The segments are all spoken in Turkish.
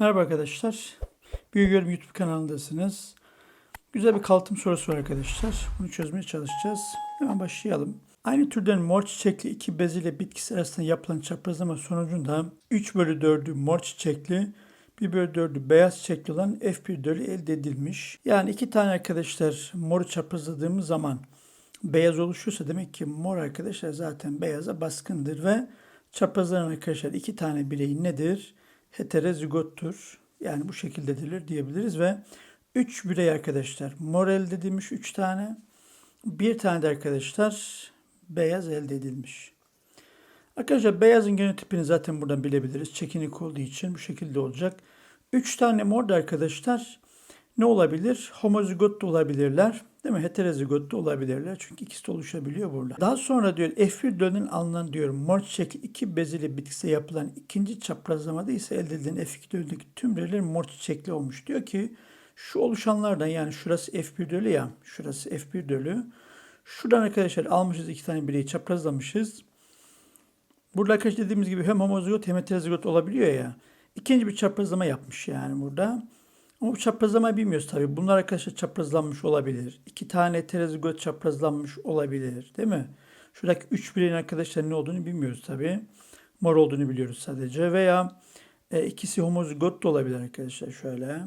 Merhaba arkadaşlar. Büyüyorum YouTube kanalındasınız. Güzel bir kalıtım sorusu var arkadaşlar. Bunu çözmeye çalışacağız. Hemen başlayalım. Aynı türden mor çiçekli iki bez ile bitkisi arasında yapılan çaprazlama sonucunda 3 bölü 4'ü mor çiçekli, 1 bölü 4'ü beyaz çiçekli olan F1 dölü elde edilmiş. Yani iki tane arkadaşlar moru çaprazladığımız zaman beyaz oluşuyorsa demek ki mor arkadaşlar zaten beyaza baskındır ve çaprazlanan arkadaşlar iki tane birey nedir? Heterozigottur. Yani bu şekildedirler diyebiliriz ve 3 birey arkadaşlar mor elde edilmiş 3 tane. Bir tane de arkadaşlar beyaz elde edilmiş. Arkadaşlar beyazın genotipini zaten buradan bilebiliriz. Çekinik olduğu için bu şekilde olacak. 3 tane mor da arkadaşlar ne olabilir? Homozigot da olabilirler. Değil mi? Heterozigot da olabilirler. Çünkü ikisi de oluşabiliyor burada. Daha sonra diyor F1 dölünün alınan diyor mor çiçekli iki bezeli bitkisi yapılan ikinci çaprazlamada ise elde edilen F2 dölündeki tüm bireyler mor çiçekli olmuş. Diyor ki şu oluşanlardan yani şurası F1 dölü ya şurası F1 dölü. Şuradan arkadaşlar almışız iki tane bireyi çaprazlamışız. Burada arkadaşlar dediğimiz gibi hem homozigot hem heterozigot olabiliyor ya. İkinci bir çaprazlama yapmış yani burada. Ama bu çaprazlamayı bilmiyoruz tabii. Bunlar arkadaşlar çaprazlanmış olabilir. İki tane heterozigot çaprazlanmış olabilir. Değil mi? Şuradaki üç bireyin arkadaşlar ne olduğunu bilmiyoruz tabii. Mor olduğunu biliyoruz sadece. Veya e, ikisi homozigot da olabilir arkadaşlar şöyle.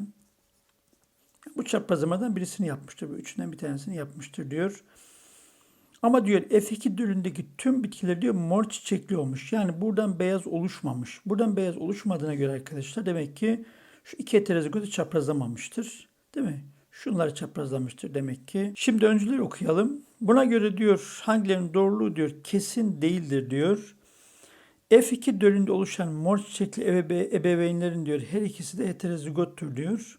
Bu çaprazlamadan birisini yapmıştır. Bu üçünden bir tanesini yapmıştır diyor. Ama diyor F2 dölündeki tüm bitkiler diyor mor çiçekli olmuş. Yani buradan beyaz oluşmamış. Buradan beyaz oluşmadığına göre arkadaşlar demek ki şu iki heterozigotu çaprazlamamıştır. Değil mi? Şunları çaprazlamıştır demek ki. Şimdi öncüleri okuyalım. Buna göre diyor hangilerinin doğruluğu diyor kesin değildir diyor. F2 dölünde oluşan mor çiçekli ebeve, ebeveynlerin diyor her ikisi de heterozigottur diyor.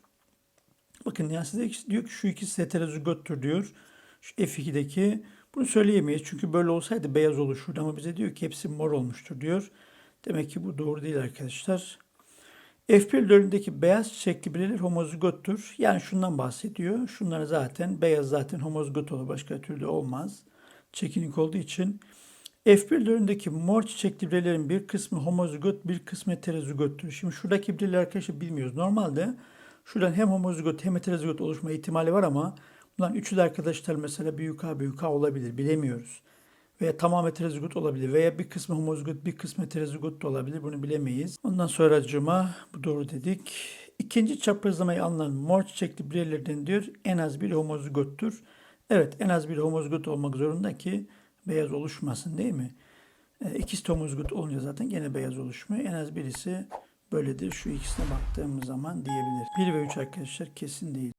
Bakın yani size diyor ki şu ikisi heterozigottur diyor. Şu F2'deki bunu söyleyemeyiz çünkü böyle olsaydı beyaz oluşurdu ama bize diyor ki hepsi mor olmuştur diyor. Demek ki bu doğru değil arkadaşlar. F1 dölündeki beyaz çiçekli bireyler homozigottur. Yani şundan bahsediyor. Şunlar zaten beyaz zaten homozigot olur. Başka türlü olmaz. Çekinik olduğu için. F1 dölündeki mor çiçekli bireylerin bir kısmı homozigot bir kısmı heterozigottur. Şimdi şuradaki bireyler arkadaşlar bilmiyoruz. Normalde şuradan hem homozigot hem heterozigot oluşma ihtimali var ama bunların üçü de arkadaşlar mesela büyük A büyük A olabilir. Bilemiyoruz veya tamam heterozigot olabilir veya bir kısmı homozigot bir kısmı heterozigot da olabilir bunu bilemeyiz. Ondan sonra acıma bu doğru dedik. İkinci çaprazlamayı alınan mor çiçekli bireylerden diyor en az bir homozigottur. Evet en az bir homozigot olmak zorunda ki beyaz oluşmasın değil mi? E, de homozigot olunca zaten gene beyaz oluşmuyor. En az birisi böyledir. Şu ikisine baktığımız zaman diyebilir. 1 ve 3 arkadaşlar kesin değil.